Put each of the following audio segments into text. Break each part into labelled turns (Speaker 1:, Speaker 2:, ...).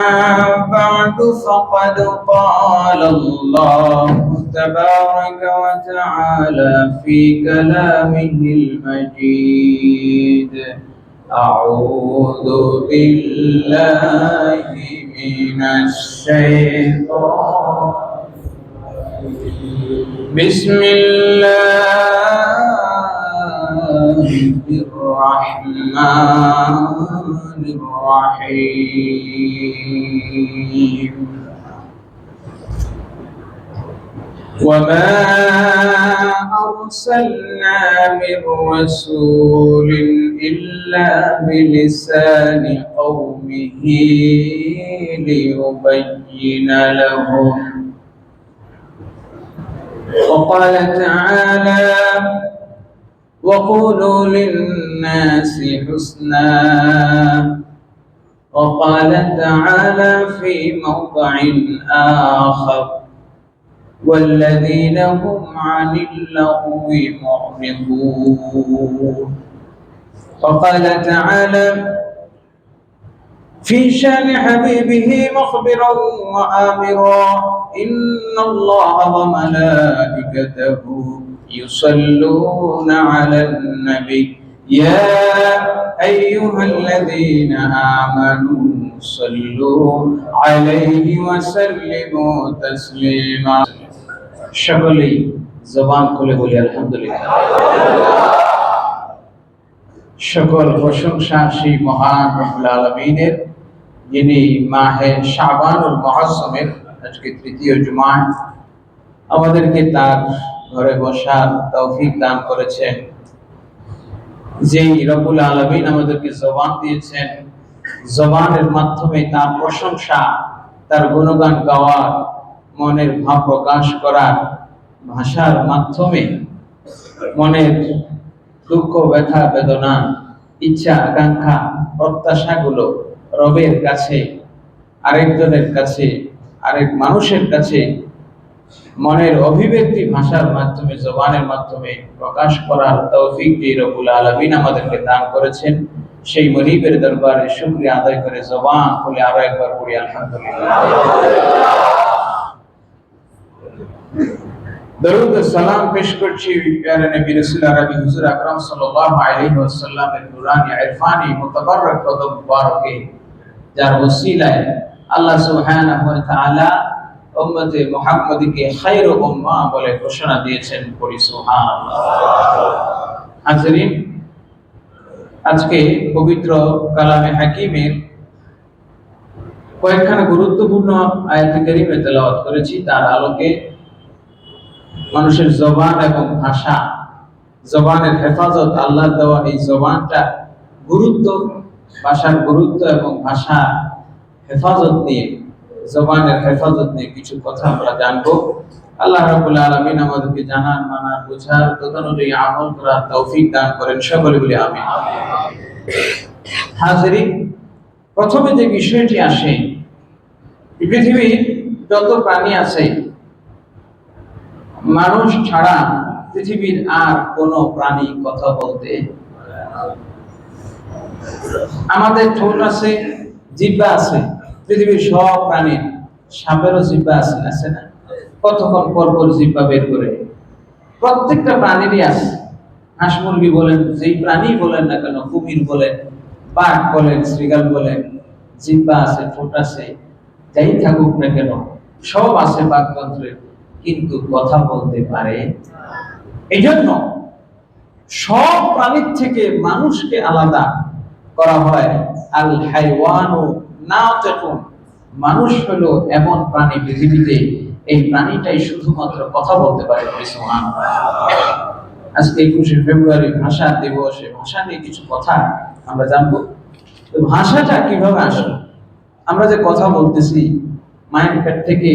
Speaker 1: بعد فقد قال الله تبارك وتعالى في كلامه المجيد. أعوذ بالله من الشيطان. بسم الله الرحمن الرحيم. وما أرسلنا من رسول إلا بلسان قومه ليبين لهم. وقال تعالى وقولوا للناس حسنا. وقال تعالى في موضع آخر والذين هم عن اللغو معرضون. وقال تعالى في شأن حبيبه مخبرا وآمرا إن الله وملائكته يصلون على النبي يا أيها الذين آمنوا صلوا عليه وسلموا تسليما সকলেই জবান খুলে বলি আলহামদুলিল্লাহ সকল প্রশংসা সেই মহান রব্বুল আলমিনের যিনি মাহে শাবানুল মহাসমের আজকে তৃতীয় জুমায় আমাদেরকে তার ঘরে বসার তৌফিক দান করেছেন যেই রব্বুল আলমিন আমাদেরকে জবান দিয়েছেন। জবানের মাধ্যমে তার প্রশংসা, তার গুণগান গাওয়ার মনের ভাব প্রকাশ করার ভাষার মাধ্যমে মনের দুঃখ, ব্যথা, বেদনা, ইচ্ছা, আকাঙ্ক্ষা, প্রত্যাশাগুলো রবের কাছে, আরেকজনের কাছে, আরেক মানুষের কাছে মনের অভিব্যক্তি ভাষার মাধ্যমে, জবানের মাধ্যমে প্রকাশ করার তৌফিক যে রবুল আলমিন আমাদেরকে দান করেছেন। সেই মনিবের দরবারে শুক্রিয়া আদায় করে জবান খুলে আরও একবার করি আলহামদুলিল্লাহ। দরুদ সালাম পেশ করছি প্যারে নবী রাসূল আরবি হুজুর আকরাম সাল্লাল্লাহু আলাইহি ওয়াসাল্লামের ইরফানি মুবারকে, যার ওসিলায় আল্লাহ সুবহানাহু ওয়া তাআলা উম্মতে খায়র বলে ঘোষণা দিয়েছেন আজকে পবিত্র কালামে হাকিমের কয়েকখানা গুরুত্বপূর্ণ আয়াত কারিমে তেলাওয়াত করেছি। তার আলোকে মানুষের জবান এবং ভাষা, জবানের হেফাজত আল্লাহ দেওয়া এই জবানটা গুরুত্ব, ভাষার গুরুত্ব এবং ভাষা হেফাজত নিয়ে জবানের হেফাজত নিয়ে কিছু কথা আমরা জানব। আল্লাহ রাবুল আলমিন আমাদেরকে জানার মানার বোঝার তদনুযায়ী আমল করার তৌফিক দান করেন। সকলে বলি আমি হাজারি প্রথমে যে বিষয়টি আসে পৃথিবীর যত প্রাণী আছে, মানুষ ছাড়া পৃথিবীর আর কোন প্রাণী কথা বলতে আমাদের ঠোঁট আছে জিব্বা আছে পৃথিবীর সব প্রাণীর সাপেরও জিব্বা আছে আছে না? কতক্ষণ পর পর জিব্বা বের করে? প্রত্যেকটা প্রাণীরই আছে। হাঁস মুরগি বলেন, যেই প্রাণী বলেন না কেন, কুমির বলেন, বাঘ বলেন শ্রীগাল বলেন জিব্বা আছে, ঠোঁট আছে, যাই থাকুক না কেন, সব আছে বাকতন্ত্রের কিন্তু কথা বলতে পারে এই জন্য সব প্রাণীর থেকে মানুষকে আলাদা করা হয় আল হাইওয়ানু মানুষ হলো এমন প্রাণী পৃথিবীতে, এই প্রাণীটাই শুধুমাত্র কথা বলতে পারে আজকে একুশে ফেব্রুয়ারি, ভাষা দিবসে, ভাষা নিয়ে কিছু কথা আমরা জানব। ভাষাটা কীভাবে আসলো? আমরা যে কথা বলতেছি, মায়ের পেট থেকে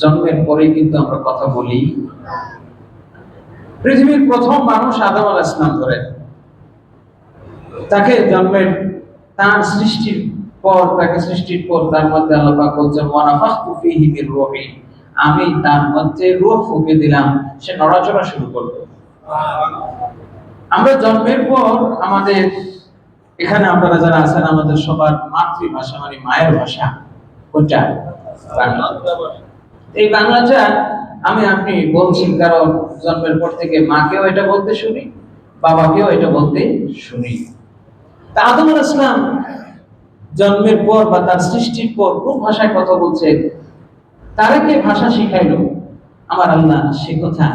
Speaker 1: জন্মের পরে কিন্তু আমরা কথা বলি। পৃথিবীর প্রথম মানুষ আদম আল ইসলাম ধরে। তাকে জন্মের তার সৃষ্টির পর তাকে সৃষ্টির পর তার মধ্যে আল্লাহ পাক বলছেন, ওয়ানাফাখতু ফীহি মির রূহি। আমি তার মধ্যে রূহ ফুঁকে দিলাম, সে নড়াচড়া শুরু করবে আমরা জন্মের পর আমাদের, এখানে আপনারা যারা আছেন, আমাদের সবার মাতৃভাষা মানে মায়ের ভাষা। কোনটা? বাংলা। এই বাংলাটা আমি আপনি বলছি, কারণ জন্মের পর থেকে মাকেও এটা বলতে শুনি, বাবাকেও এটা বলতে শুনি। তা আদম আলাইহিস সালাম জন্মের পর বা তার সৃষ্টির পর কোন ভাষায় কথা বলছে তারা কে ভাষা শিখাইলো আমার আল্লাহ সে কথা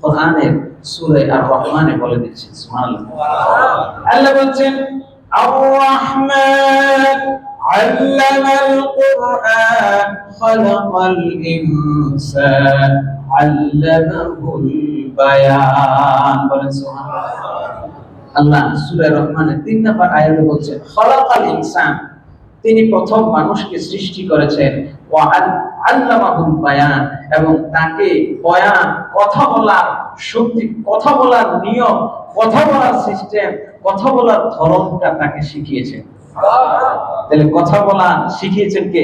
Speaker 1: কোরআনের সূরা আর রহমানে বলে দিচ্ছেন সুবহানাল্লাহ আল্লাহ বলছেন আর-রহমান علم القرآن خلق الإنسان علمه البيان বলেন সুবহানাল্লাহ আল্লাহ সূরা রহমানের তিন নম্বর আয়াতে বলছেন খলাকাল ইনসান তিনি প্রথম মানুষকে সৃষ্টি করেছেন। আল্লামাহুল বায়ান এবং তাকে বয়ান, কথা বলার শক্তি, কথা বলার নিয়ম, কথা বলার সিস্টেম কথা বলার ধরনটা তাকে শিখিয়েছেন। তাহলে কথা বলা শিখিয়েছেন কে?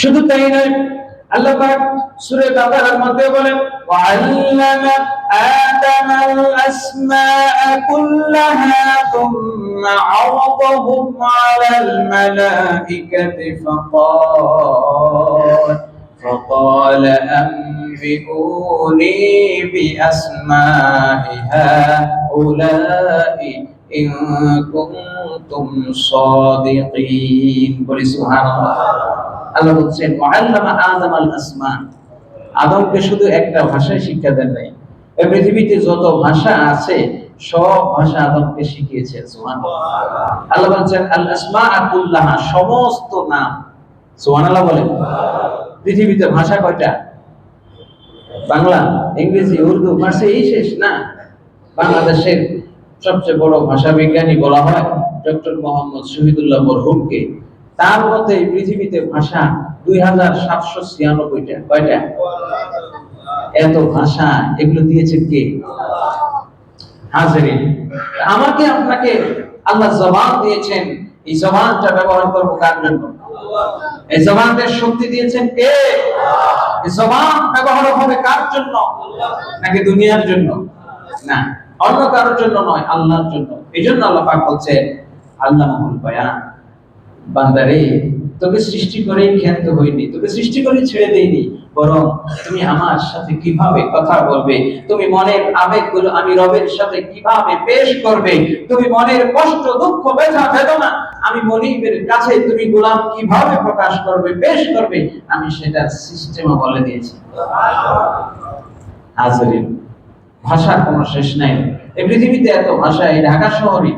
Speaker 1: শুধু তাই নয়, আল্লাহ পাক সূরা মধ্যে বলেন ওয়াল্লামা আদামাল আসমাআ কুল্লাহা থুম্মা আরাদাহুম আলাল মালাইকাতি ফাকাল فقال أنبئوني بأسماء هؤلاء إن كنتم صادقين বলি সুবহানাল্লাহ আল্লাহ বলছেন ওয়াল্লামা আদম আল আসমা আদমকে শুধু একটা ভাষায় শিক্ষা দেন নাই এই পৃথিবীতে যত ভাষা আছে সব ভাষা আদমকে আল্লাহ বলছেন সমস্ত নাম। সুবহানাল্লাহ বলেন। পৃথিবীতে ভাষা কয়টা? বাংলা, ইংরেজি, উর্দু এই শেষ না। বাংলাদেশের সবচেয়ে বড় ভাষা বিজ্ঞানী বলা হয় ডক্টর মোহাম্মদ শহীদুল্লাহ বরহুমকে। তার মতে পৃথিবীতে ভাষা দুই হাজার সাতশো ছিয়ানব্বইটা। কয়টা? এত ভাষা। এগুলো দিয়েছে কে? হাজারিন। আমাকে আপনাকে আল্লাহ জবান দিয়েছেন, এই জবানটা ব্যবহার করব কার জন্য? এই জবানদের শক্তি দিয়েছেন কে? জবান ব্যবহার হবে কার জন্য? নাকি দুনিয়ার জন্য? না, অন্য কারোর জন্য নয়, আল্লাহর জন্য। এই জন্য আল্লাহ পাক বলছেন, আল্লাহ বয়ান, বান্দারে তোকে সৃষ্টি করেই ক্ষান্ত হইনি, তোকে সৃষ্টি করে ছেড়ে দেইনি, বরং তুমি আমার সাথে কীভাবে কথা বলবে? তুমি মনের আবেগগুলো আমি রবের সাথে কীভাবে পেশ করবে? তুমি মনের কষ্ট, দুঃখ, ব্যথা, বেদনা আমি মনিবের কাছে তুমি গোলাম কীভাবে প্রকাশ করবে, পেশ করবে? আমি সেটার সিস্টেমও বলে দিয়েছি। হাজারিন, ভাষার কোনো শেষ নাই। এই পৃথিবীতে এত ভাষা, এই ঢাকা শহরে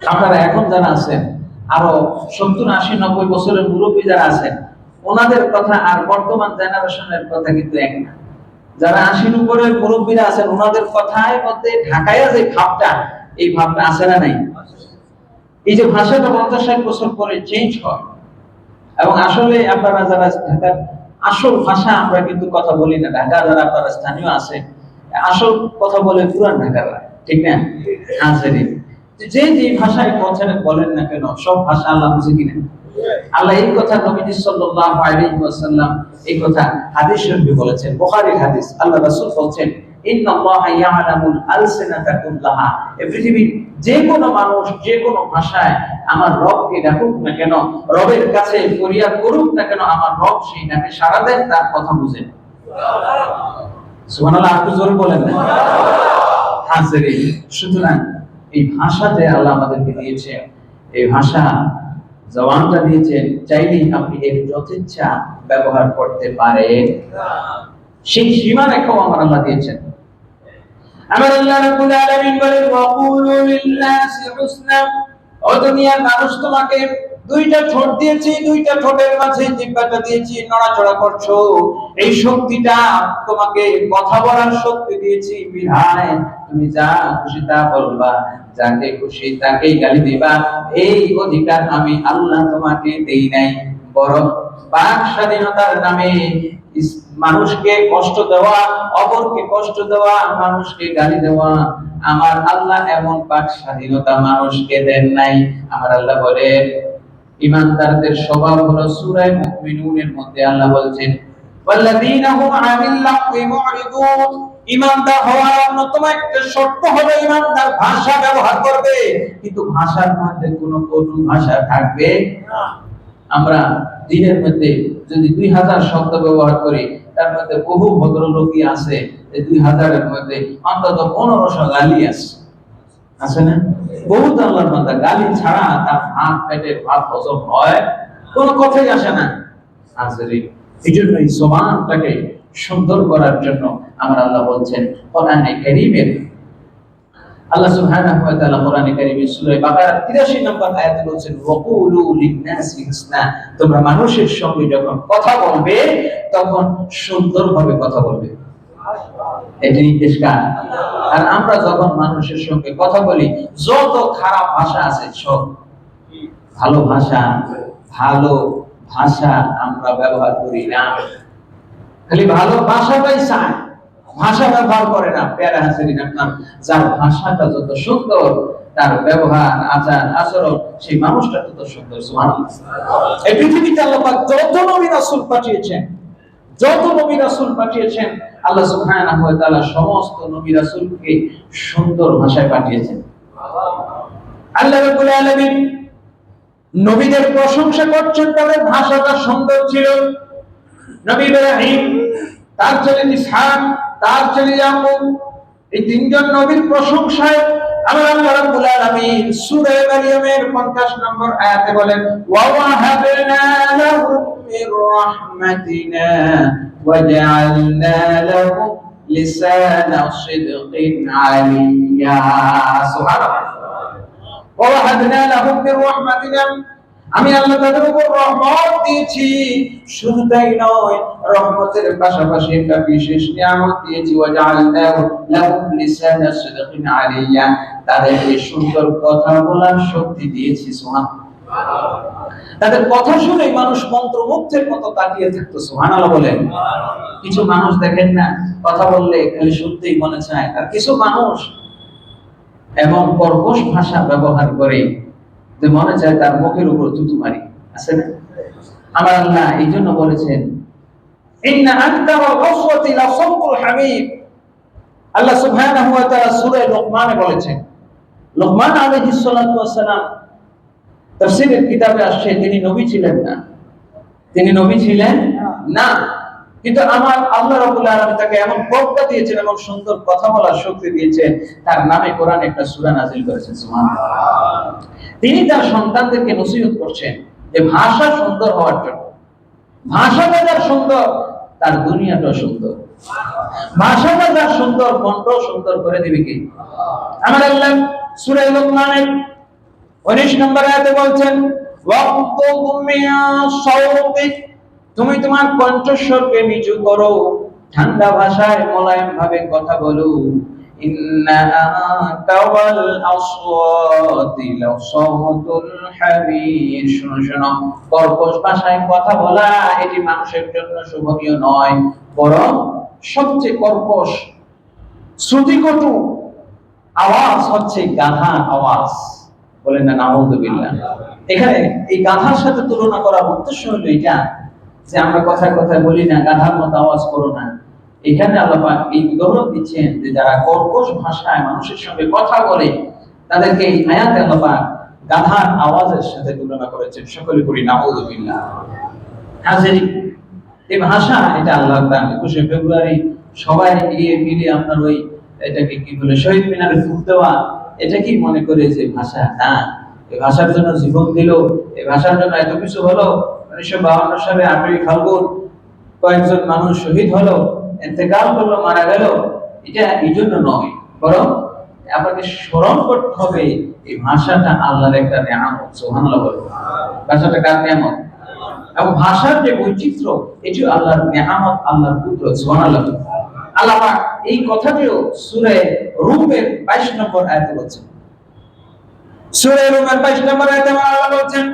Speaker 1: আপনারা এখন যারা আছেন আরও সত্তর আশি নব্বই বছরের মুরব্বী যারা আছেন ওনাদের কথা আর বর্তমান জেনারেশনের কথা কিন্তু এক না। যারা আশির উপরের মুরব্বীরা আছেন ওনাদের কথায় মধ্যে ঢাকায় যে ভাবটা এই ভাবটা আছে না নাই? এই যে ভাষাটা পঞ্চাশ ষাট বছর পরে চেঞ্জ হয়। এবং আসলে আপনারা যারা ঢাকার আসল ভাষা আমরা কিন্তু কথা বলি না। ঢাকা যারা আপনারা স্থানীয় আছে আসল কথা বলে পুরান ঢাকারা ঠিক না? আছে যে যে ভাষায় কথা বলেন না কেন, সব ভাষা আল্লাহ বুঝে কিনা আল্লাহ এই কথা নবীজি সাল্লাল্লাহু আলাইহি ওয়াসাল্লাম এই কথা হাদিস শরীফে বলেছেন, বুখারীর হাদিস। আল্লাহ রাসূল বলছেন, ইন্নাল্লাহা ইয়ালামুল আলসিনাতা কুল্লাহা এই পৃথিবীর যে কোনো মানুষ যে কোনো ভাষায় আমার রবকে ডাকুক না কেন, রবের কাছে ফরিয়াদ করুক না কেন, আমার রব সেই ডাকে সাড়া দেন, তার কথা বুঝেন সুবহানাল্লাহ একটু জোরে বলেন না? হাজিরি সুতরাং এই ভাষা যে আল্লাহ আমাদেরকে দিয়েছে এই ভাষা জবানটা দিয়েছেন, চাইলেই আপনি এর যথেচ্ছা ব্যবহার করতে পারেন। সেই সীমা রেখাও আমার আল্লাহ দিয়েছেন। আমার আল্লাহ রাব্বুল আলামিন বলেন ওয়াকুলু লিল্লাসি হুসনা। ও দুনিয়ার মানুষ তোমাকে দুইটা ঠোঁট দিয়েছি, দুইটা ঠোঁটের মাঝে জিহ্বাটা দিয়েছি, নড়াচড়া করছ। এই শক্তিটা তোমাকে কথা বলার শক্তি দিয়েছি বিধায় তুমি যা খুশি তা বলবা, যাকে খুশি তাকেই গালি দিবা। এই অধিকার আমি আল্লাহ তোমাকে দেই নাই, বরং বাক স্বাধীনতার নামে মানুষকে কষ্ট দেওয়া, অপরকে কষ্ট দেওয়া, মানুষকে গালি দেওয়া। আমার আল্লাহ এমন বাক স্বাধীনতা মানুষকে দেন নাই। আমার আল্লাহ বলেন ইমানদারদের স্বভাব হলো সূরা মুমিনুনের মধ্যে আল্লাহ বলছেন ওয়াল্লাযীনাহুম আনিল লাগওয়ি মুরিদুন ইমানদার হওয়ার অন্যতম একটা শর্ত হলো ইমানদার ভাষা ব্যবহার করবে। কিন্তু ভাষার মধ্যে কোনো কটু ভাষা থাকবে না। আমরা দিনের মধ্যে যদি দুই হাজার শব্দ ব্যবহার করি, তার মধ্যে বহু ভদ্রলোকই আছে, এই দুই হাজারের মধ্যে অন্তত পনেরোশো গালি আছে। আছে না? বহুত আল্লাহর বান্দা, গালি ছাড়া তার হাত ভাত, হজম হয় কথাই আসে না। হাজিরি এই জন্য এই সমানটাকে সুন্দর করার জন্য আমার আল্লাহ বলছেন, কোরআনে আল্লাহ সুবহানাহু ওয়া তাআলা কোরআনে সূরা বাকারা 83 নম্বর আয়াতে বলছেন, ওয়াকুলু লিন-নাসি হুসনা তোমরা মানুষের সঙ্গে যখন কথা বলবে, তখন সুন্দরভাবে কথা বলবে। আর আমরা যখন মানুষের সঙ্গে কথা বলি, যত খারাপ ভাষা আছে, সব ভালো ভাষা ভালো ভাষা আমরা ব্যবহার করি না। খালি ভালো ভাষাটাই চায়। ভাষা ব্যবহার করে না, প্যারা হাসিরিন আপনার যার ভাষাটা যত সুন্দর, তার ব্যবহার, আচার, আচরণ, সেই মানুষটা তত সুন্দর। এই পৃথিবীতে আল্লাহ যত নবী রাসূল পাঠিয়েছেন যত নবী রাসুল পাঠিয়েছেন, আল্লাহ সুবহানাহু ওয়া তাআলা সমস্ত নবী রাসুলকে সুন্দর ভাষায় পাঠিয়েছেন। আল্লাহ রাব্বুল আলামিন নবীদের প্রশংসা করছেন, তাদের ভাষাটা সুন্দর ছিল। নবী ইব্রাহিম, তার ছেলে ইসহাক, তার ছেলে ইয়াকুব এই তিনজন নবীর প্রশংসায় আল্লাহ রাব্বুল আলামিন সূরা মারিয়ামের 50 নম্বর আয়াতে বলেন ওয়া ওয়াহাবনা লাহুম মির রাহমাতিনা ওয়া জাআলনা লাহুম লিসানা সিদকিন আলিয়া। সুবহানাল্লাহ। ওয়া ওয়াহাবনা লাহুম মির রাহমাতিনা আমি আল্লাহ তাদের উপর রহমত দিয়েছি। শুধু তাই নয়, রহমতের পাশাপাশি একটা বিশেষ নিয়ামত দিয়েছি। ওয়া জাআলনাহু লাহুম লিসানা সিদকিন আলিয়া। তাদেরকে সুন্দর কথা বলার শক্তি দিয়েছি, সুবহানাল্লাহ। তাদের কথা শুনে মানুষ মন্ত্রমুগ্ধের মতো তাকিয়ে থাকতো, সুবহানাল্লাহ বলেন। কিছু মানুষ দেখেন না, কথা বললে খালি শুনতেই মনে চায়। আর কিছু মানুষ এবং কর্কশ ভাষা ব্যবহার করে যে মনে চায় তার মুখের উপর থুতু মারি। আছে না? আমার আল্লাহ এই জন্য বলেছেন আল্লাহ সুবহানাহু ওয়া তাআলা সূরা লোকমানে বলেছেন, লোকমান আলাইহিস সালাতু ওয়াস তাফসীরের কিতাবে আসছে, তিনি নবী ছিলেন না। তিনি নবী ছিলেন না। কিন্তু আমার আল্লাহ রাব্বুল আলামিন তাকে এমন বক্তা দিয়েছেন এমন সুন্দর কথা বলার শক্তি দিয়েছেন। তার নামে কোরআন একটা সূরা নাযিল করেছেন তিনি তার সন্তানদেরকে নসিহত করছেন যে ভাষা সুন্দর হওয়ার জন্য। ভাষাটা যার সুন্দর, তার দুনিয়াটা সুন্দর। ভাষাটা যার সুন্দর সুন্দর করে দিবে কি? আমার আল্লাহ সূরা লোকমানের 19 নম্বর আয়াতে বলছেন ওয়াকুতুম তুমি তোমার কণ্ঠস্বরকে নিচু করো। ঠান্ডা ভাষায় মোলায়েম ভাবে কথা বলো। কথা বলা এটি মানুষের জন্য শোভনীয় নয়, বরং সবচেয়ে কর্কশ শ্রুতিকটু আওয়াজ হচ্ছে গাধা আওয়াজ। বলেন না এখানে এই গাধার সাথে তুলনা করার উদ্দেশ্য হলো এটা যে আমরা কথায় কথায় বলি না, গাধার মতো আওয়াজ করো না। এখানে আল্লাহ পাক এই উদাহরণ দিচ্ছেন যে যারা কর্কশ ভাষায় মানুষের সঙ্গে কথা বলে, তাদেরকে এই আয়াতে আল্লাহ পাক গাধার আওয়াজের সাথে তুলনা করেছেন। সকলে করি হাজিরি, এই ভাষা, এটা আল্লাহ দান একুশে ফেব্রুয়ারি সবাই গিয়ে মিলে আপনার ওই এটাকে কি বলে, শহীদ মিনারে ফুট দেওয়া, এটা কি মনে করে যে ভাষা? না এই ভাষার জন্য জীবন দিল এই ভাষার জন্য এত কিছু হলো উনিশশো বাহান্ন সালে আটই ফাল্গুন কয়েকজন মানুষ শহীদ হলো এতেকাল করল, মারা গেল। এটা এই জন্য নয়, বরং আপনাকে স্মরণ করতে হবে এই ভাষাটা আল্লাহর একটা নিয়ামত ভাষাটা কার নিয়ামত? এবং ভাষার যে বৈচিত্র্য, এটি আল্লাহর নিয়ামত, আল্লাহর পুত্র সুবহানাল্লাহ। আল্লাহ এই কথাটিও সূরা রূমের 22 নম্বর আয়াতে বলছেন। সূরা রূমের 22 নম্বর আয়াতে আল্লাহ বলছেন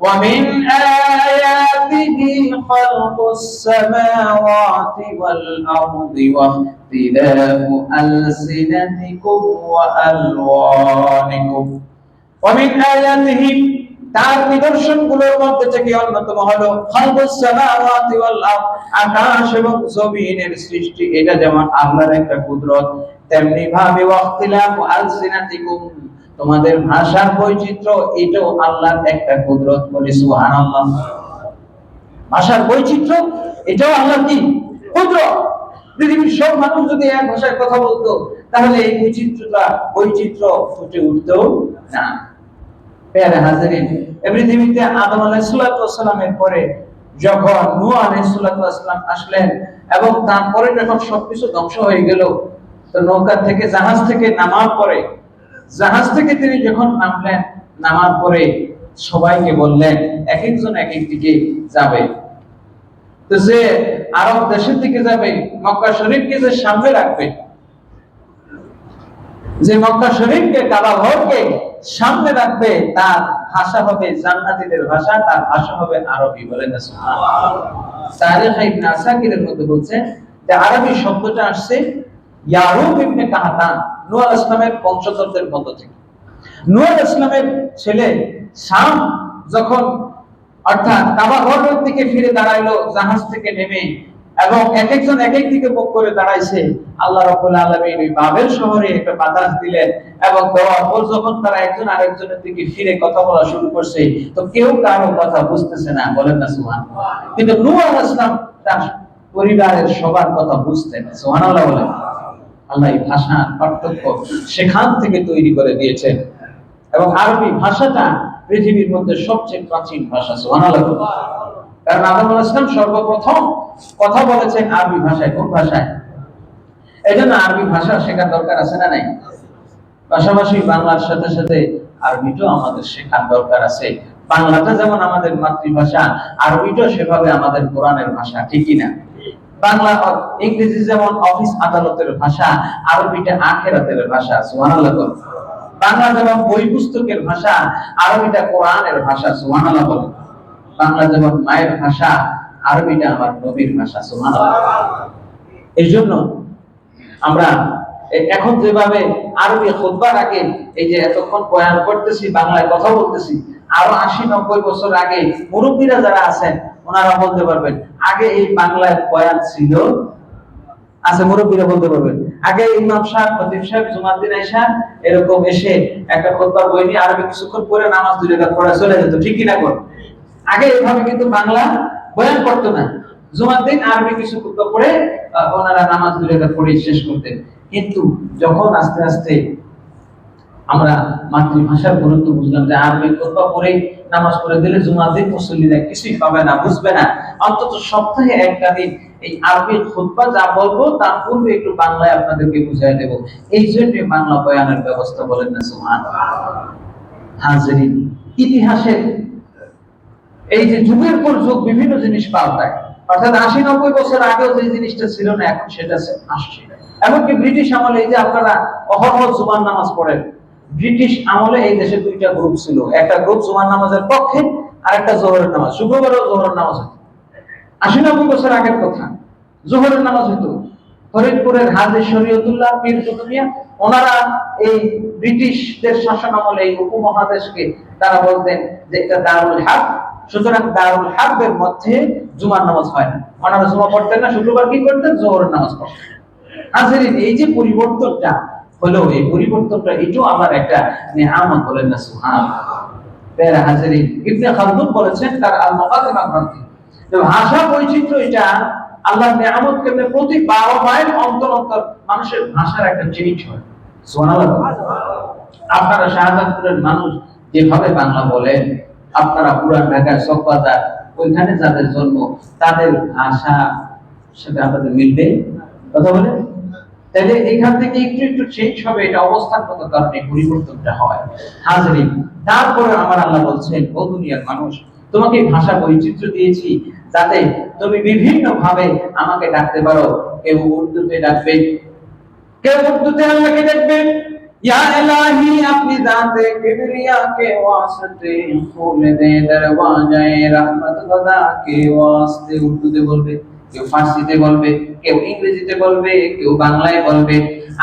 Speaker 1: ومن آياته خلق السماوات والأرض واختلاف ألسنتكم وألوانكم ومن آياته তার নিদর্শন গুলোর মধ্যে থেকে অন্যতম হলো খালকুস সামাওয়াতি ওয়াল আরদ আকাশ এবং জমিনের সৃষ্টি এটা যেমন আল্লাহর একটা কুদরত তেমনি ভাবে ওয়াক্তিলাফ আলসিনাতিকুম তোমাদের ভাষার বৈচিত্র্য, এটাও আল্লাহর একটা কুদরত বলে সুবহানাল্লাহ। ভাষার বৈচিত্র্য, এটাও আল্লাহ কি? কুদরত। পৃথিবীর সব মানুষ যদি এক ভাষায় কথা বলতো, তাহলে এই বৈচিত্র্যটা, বৈচিত্র্য ফুটে না। পেয়ারে এ পৃথিবীতে আদম আলাইহিসসালামের পরে যখন নূহ আলাইহিসসালাম আসলেন, এবং তারপরে যখন সবকিছু ধ্বংস হয়ে গেল, তো নৌকা থেকে জাহাজ থেকে নামার পরে জাহাজ থেকে তিনি যখন নামলেন, নামার পরে সবাইকে বললেন এক একজন এক এক দিকে যাবে। তো যে আরব দেশের দিকে যাবে, মক্কা শরীফকে যে সামনে রাখবে, যে মক্কা শরীফকে, কাবা ঘরকে সামনে রাখবে, তার ভাষা হবে জান্নাতীদের ভাষা, তার ভাষা হবে আরবি বলেন তারিখ ইবনে আসাকিরের মধ্যে বলছেন যে আরবি শব্দটা আসছে ইয়ারুব ইবনে কাহাতান। নূহ আলাইহিস সালামের বংশধরদের মধ্য থেকে। নূহ আলাইহিস সালামের ছেলে শাম যখন, অর্থাৎ কাবা ঘরের দিকে ফিরে দাঁড়াইলো, জাহাজ থেকে নেমে, এবং এক একজন এক এক দিকে মুখ করে দাঁড়াইছে, আল্লাহ রাব্বুল আলামিন ওই বাবেল শহরে একটা বাতাস দিলেন এবং দেওয়ার পর যখন তারা একজন আরেকজনের দিকে ফিরে কথা বলা শুরু করছে, তো কেউ কারও কথা বুঝতেছে না, বলেন না সুবহানাল্লাহ। কিন্তু নূহ আলাইহিস সালাম তার পরিবারের সবার কথা বুঝতেন, সুবহানাল্লাহ বলেন। আল্লাহ এই ভাষা পার্থক্য সেখান থেকে তৈরি করে দিয়েছেন। এবং আরবি ভাষাটা পৃথিবীর মধ্যে সবচেয়ে প্রাচীন ভাষা কারণ আদম সর্বপ্রথম কথা বলেছেন আরবি ভাষায়, কোন ভাষায়? এজন্য আরবি ভাষা শেখার দরকার আছে না নাই? পাশাপাশি বাংলার সাথে সাথে আরবিটাও আমাদের শেখার দরকার আছে। বাংলাটা যেমন আমাদের মাতৃভাষা, আরবিটাও সেভাবে আমাদের কোরআনের ভাষা ঠিকই না বাংলা ইংরেজি যেমন অফিস আদালতের ভাষা আরবিটা আখেরাতের ভাষা, সুবহানাল্লাহ বল। বাংলা যেমন বই পুস্তকের ভাষা আরবিটা কোরআনের ভাষা, সুবহানাল্লাহ বল। বাংলা যেমন মায়ের ভাষা আরবিটা আমার নবীর ভাষা, সুবহানাল্লাহ এই জন্য আমরা এখন যেভাবে আরবি খুতবার আগে এই যে এতক্ষণ বয়ান করতেছি, বাংলায় কথা বলতেছি আরও আশি, নব্বই বছর আগে মুরব্বীরা যারা আছেন, ওনারা বলতে পারবেন, আগে এই বাংলায় বয়ান ছিল। আছে, মুরব্বীরা বলতে পারবেন। আগে ইমাম সাহেব, খতিব সাহেব আইসা এরকম এসে একটা খুতবার বই নিয়ে আরবি কিছুক্ষণ পরে নামাজ দুই রাকাত পড়া চলে যেত ঠিক কিনা কোন? আগে এভাবে কিন্তু বাংলা বয়ান করতো না। জুমার দিন আরবি কিছু পড়ে ওনারা নামাজ দুই রাকাত পড়ে শেষ করতেন। কিন্তু যখন আস্তে আস্তে আমরা মাতৃভাষার গুরুত্ব বুঝলাম যে আরবি খুতবা পড়ে নামাজ পড়ে দিলে দিন মুসল্লিরা কিছুই পাবে না, বুঝবে না। অন্তত সপ্তাহে একটা দিন এই আরবি খুতবা যা বলব, তার পূর্বে একটু বাংলায় আপনাদেরকে বুঝাই দেব। এই জন্য বাংলা বয়ানের ব্যবস্থা বলেন না সুমান হাজরিন, ইতিহাসের এই যে যুগের পর যুগ বিভিন্ন জিনিস পাল্টায় অর্থাৎ আশি নব্বই বছর আগেও যে জিনিসটা ছিল না, এখন সেটা আসছে। এমনকি ব্রিটিশ আমলে এই যে আপনারা অহরহ জুমার নামাজ পড়েন ব্রিটিশ আমলে এই দেশে দুইটা গ্রুপ ছিল। একটা গ্রুপ জুমার নামাজের পক্ষে আর একটা জোহরের নামাজ। শুক্রবারও জোহরের নামাজ হতো। আশি নব্বই বছর আগের কথা। জোহরের নামাজ হতো। ফরিদপুরের হাজির শরীয়তুল্লাহ পীর কুতুবিয়া ওনারা এই ব্রিটিশদের শাসন আমলে এই উপমহাদেশকে তারা বলতেন যে এটা দারুল হাক। সুতরাং দারুল হাকের মধ্যে জুমার নামাজ হয় না। ওনারা জুমা পড়তেন না, শুক্রবার কি করতেন? জোহরের নামাজ পড়তেন। হাজিরিন এই যে পরিবর্তনটা এই পরিবর্তনটা এটাও একটা নেহামত বলেন না সুহান পেরা হাজিরিন, ইবনে খালদুন বলেছেন তার আল গ্রন্থে। ভাষা বৈচিত্র্য এটা, আল্লাহর নিয়ামত কেমনে প্রতি বারো মাইল অন্তর অন্তর মানুষের ভাষার একটা চেঞ্জ হয়। আপনারা শাহজাদপুরের মানুষ যেভাবে বাংলা বলেন, আপনারা পুরান ঢাকায় চকবাজার, ওইখানে যাদের জন্ম, তাদের ভাষা সেটা আপনাদের মিলবে? কথা বলে তাহলে এখান থেকে একটু একটু চেঞ্জ হবে, এটা অবস্থানগত কারণে পরিবর্তনটা হয়। হাজরি, তারপরে আমার আল্লাহ বলছেন, ও দুনিয়ার মানুষ, তোমাকে ভাষা বৈচিত্র্য দিয়েছি যাতে তুমি বিভিন্ন ভাবে আমাকে ডাকতে পারো। কেউ উর্দুতে ডাকবে, কেউ উর্দুতে আল্লাহকে ডাকবে। ইয়া ইলাহি, আপনি জানতে কেবরিয়া কে ওয়াস্তে খুলে দে দরওয়াজায়ে রহমত খোদা কে ওয়াসতে উর্দুতে বলবে। কেউ ফার্সিতে বলবে, কেউ ইংরেজিতে বলবে, কেউ বাংলায় বলবে।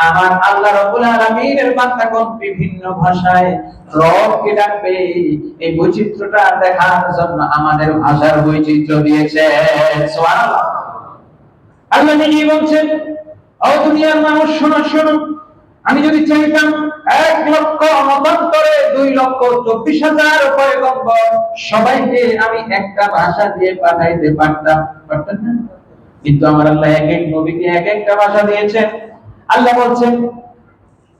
Speaker 1: আমার আল্লাহ রাব্বুল আলামিনের বান্দাগণ বিভিন্ন ভাষায় রবকে ডাকবে? এই বৈচিত্র্যটা দেখার জন্য আমাদের ভাষার বৈচিত্র্য দিয়েছে। সুবহানাল্লাহ। আল্লাহ নিজেই বলছেন, ও দুনিয়ার মানুষ, শোনো শোনো আমি যদি চাইতাম এক লক্ষ মতান্তরে দুই লক্ষ চব্বিশ হাজার পয়গম্বর সবাইকে আমি একটা ভাষা দিয়ে পাঠাইতে পারতাম। পারতেন না? কিন্তু আমার আল্লাহ এক এক নবীকে এক একটা ভাষা দিয়েছেন। আল্লাহ বলছেন,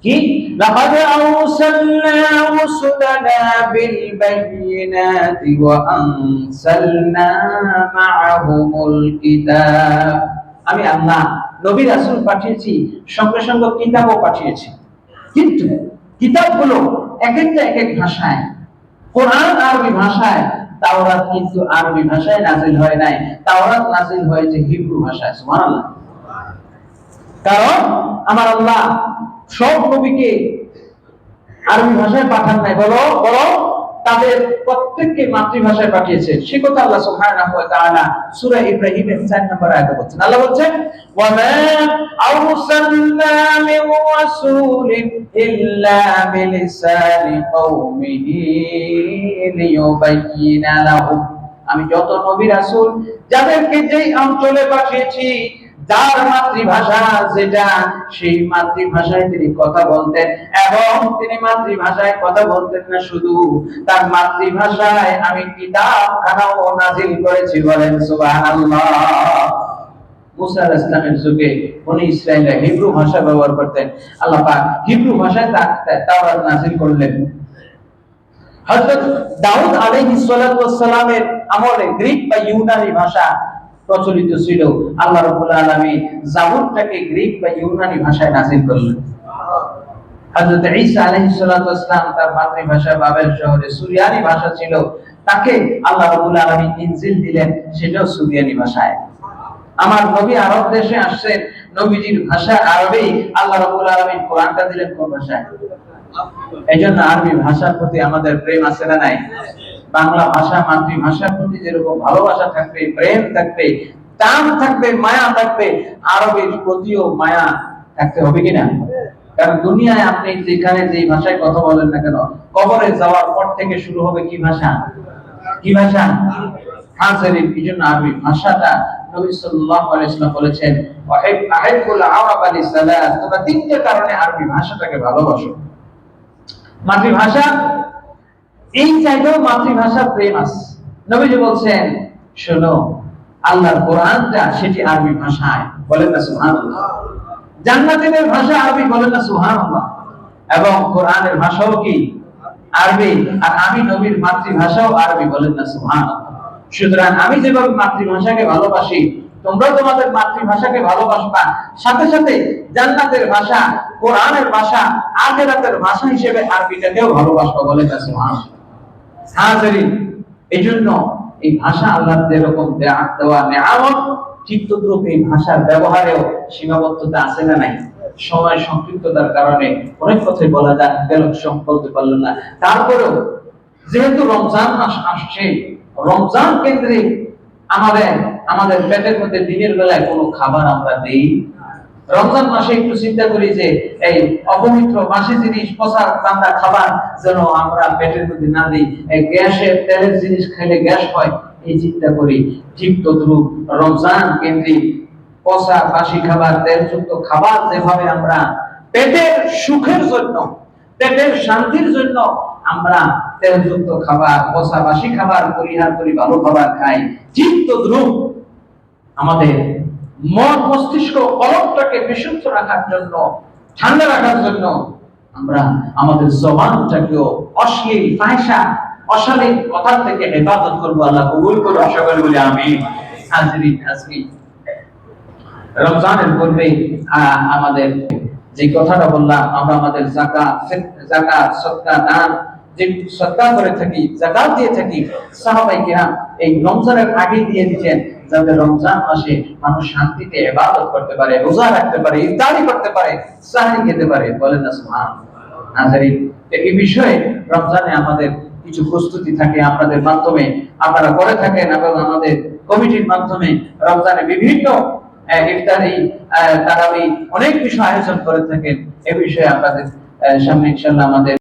Speaker 1: কি? লাকাদ আরসালনা রুসুলানা বিল বাইয়িনাতি ওয়া আনসালনা মাআহুমুল কিতাব। আমি আল্লাহ, নবী রাসূল পাঠিয়েছি, সঙ্গে সঙ্গে কিতাবও পাঠিয়েছি। কিন্তু কিতাবগুলো এক একটা এক এক ভাষায়, কোরআন আরবি ভাষায়, তাওরাত কিন্তু আরবি ভাষায় নাজিল হয় নাই। তাওরাত নাজিল হয়েছে হিব্রু ভাষায়, সুবহানাল্লাহ। কারণ আমার আল্লাহ সব নবীকে আরবি ভাষায় পাঠান নাই। বলো বলো। তাদের প্রত্যেককে মাতৃভাষায় পাঠিয়েছে। সে কথা আল্লাহ সুবহানাহু ওয়া তাআলা সূরা ইব্রাহিমের 4 নম্বর আয়াতে বলছেন। আল্লাহ বলছেন ওয়া মা আরসালনা মিন রাসূলিন ইল্লা বিলিসানি কওমিহি লাহুম। আমি যত নবী রাসূল যাদেরকে যেই অঞ্চলে পাঠিয়েছি যার মাতৃভাষা যেটা, সেই মাতৃভাষায় তিনি কথা বলতেন এবং তিনি মাতৃভাষায় কথা বলতেন না শুধু। তার মাতৃভাষায় আমি কিতাব খানাও নাজিল করেছি বলেন সুবহানাল্লাহ। মুসা আলাইহিস ইসলামের যুগে উনি ইসরায়েলরা হিব্রু ভাষা ব্যবহার করতেন। আল্লাহ পাক হিব্রু ভাষায় তাওরাত নাজিল করলেন। হযরত দাউদ আলাইহিস সালাতু আমলে গ্রিক বা ইউনানি ভাষা প্রচলিত ছিল। আল্লাহ রাব্বুল আলামিন জাবুরটাকে গ্রিক বা ইউনানি ভাষায় নাযিল করলেন। হযরত ঈসা আলাইহিস সালাতু ওয়াসসালাম তার মাতৃভাষা বাবেল শহরে সুরিয়ানি ভাষা ছিল। তাকে আল্লাহ রাব্বুল আলামিন ইনজিল দিলেন, সেটাও সুরিয়ানি ভাষায়। আমার নবী আরব দেশে আসছেন, নবীজির ভাষা আরবি। আল্লাহ রাব্বুল আলামিন কোরআনটা দিলেন কোন ভাষায়? এইজন্য আরবি ভাষার প্রতি আমাদের প্রেম আছে না নাই? বাংলা ভাষা, মাতৃভাষার প্রতি যেরকম ভালোবাসা থাকবে, প্রেম থাকবে টান থাকবে, মায়া থাকবে, আরবের প্রতিও মায়া থাকতে হবে কিনা? কারণ দুনিয়ায় আপনি যেখানে যে ভাষায় কথা বলেন না কেন, কবরে যাওয়ার পর থেকে শুরু হবে কি ভাষা? কি ভাষা? আরবি ভাষাটা নবী সাল্লাল্লাহু আলাইহি বলেছেন আহিবুল আলি সালাত তোমরা তিনটে কারণে আরবি ভাষাটাকে ভালোবাসো। মাতৃভাষা এই চাইতেও মাতৃভাষার প্রেম আছে। নবীজি বলছেন, শোনো, আল্লাহর কোরআনটা সেটি আরবি ভাষায় বলেন না সুবহানাল্লাহ। জান্নাতীদের ভাষা আরবি বলেন না সুবহানাল্লাহ। এবং কোরআনের ভাষাও কি আরবি? আর আমি নবীর মাতৃভাষাও আরবি বলেন না সুবহানাল্লাহ। সুতরাং আমি যেভাবে মাতৃভাষাকে ভালোবাসি তোমরা তোমাদের মাতৃভাষাকে ভালোবাসবা। সাথে সাথে জান্নাতের ভাষা, কোরআনের ভাষা, আখেরাতের ভাষা হিসেবে আরবিটাকেও ভালোবাসবা বলে তা সুবহানাল্লাহ। হাজারিন এই জন্য এই ভাষা আল্লাহ যেরকম দেওয়া নেয়ামত, ঠিক তদ্রুপ এই ভাষার ব্যবহারেও সীমাবদ্ধতা আছে না নাই? সময় সংক্ষিপ্ততার কারণে অনেক কথাই বলা যায় গেল সব পারল না। তারপরেও যেহেতু রমজান মাস আসছে, রমজান কেন্দ্রিক আমাদের আমাদের পেটের মধ্যে দিনের বেলায় কোনো খাবার আমরা দেই রমজান মাসে একটু চিন্তা করি যে এই অপবিত্র মাসে জিনিস পচা ঠান্ডা খাবার যেন আমরা পেটের মধ্যে না দিই। এই গ্যাসের, তেলের জিনিস খেলে গ্যাস হয়, এই চিন্তা করি। ঠিক তদ্রুপ রমজান কেন্দ্রিক পচা বাসি খাবার, তেলযুক্ত খাবার যেভাবে আমরা পেটের সুখের জন্য, পেটের শান্তির জন্য আমরা তেলযুক্ত খাবার পচা বাসি খাবার, পরিহার করি, ভালো খাবার খাই, ঠিক তদ্রুপ আমাদের মন মস্তিষ্ক কলমটাকে বিশুদ্ধ রাখার জন্য, ঠান্ডা রাখার জন্য আমরা আমাদের জবানটাকেও অশ্লীল ফায়সা অশালীন কথা থেকে হেফাজত করব। আল্লাহ কবুল করব করি বলে আমি হাজরিন আজকে রমজানের পূর্বে আমাদের যে কথাটা বললাম, আমরা আমাদের জাকাত জাকাত সদকা দান যে সদকা করে থাকি জাকাত দিয়ে থাকি, সাহাবাই কিরাম এই রমজানের আগে দিয়ে দিচ্ছেন যাতে রমজান মাসে মানুষ শান্তিতে ইবাদত করতে পারে, রোজা রাখতে পারে, ইফতারি করতে পারে সাহারি খেতে পারে। বলেন না সুবহান নাজারিন এই বিষয়ে রমজানে আমাদের কিছু প্রস্তুতি থাকে আপনাদের মাধ্যমে, আপনারা করে থাকেন এবং আমাদের কমিটির মাধ্যমে রমজানে বিভিন্ন ইফতারি তারাবি অনেক বিষয় আয়োজন করে থাকেন। এ বিষয়ে আপনাদের সামনে ইনশাআল্লাহ আমাদের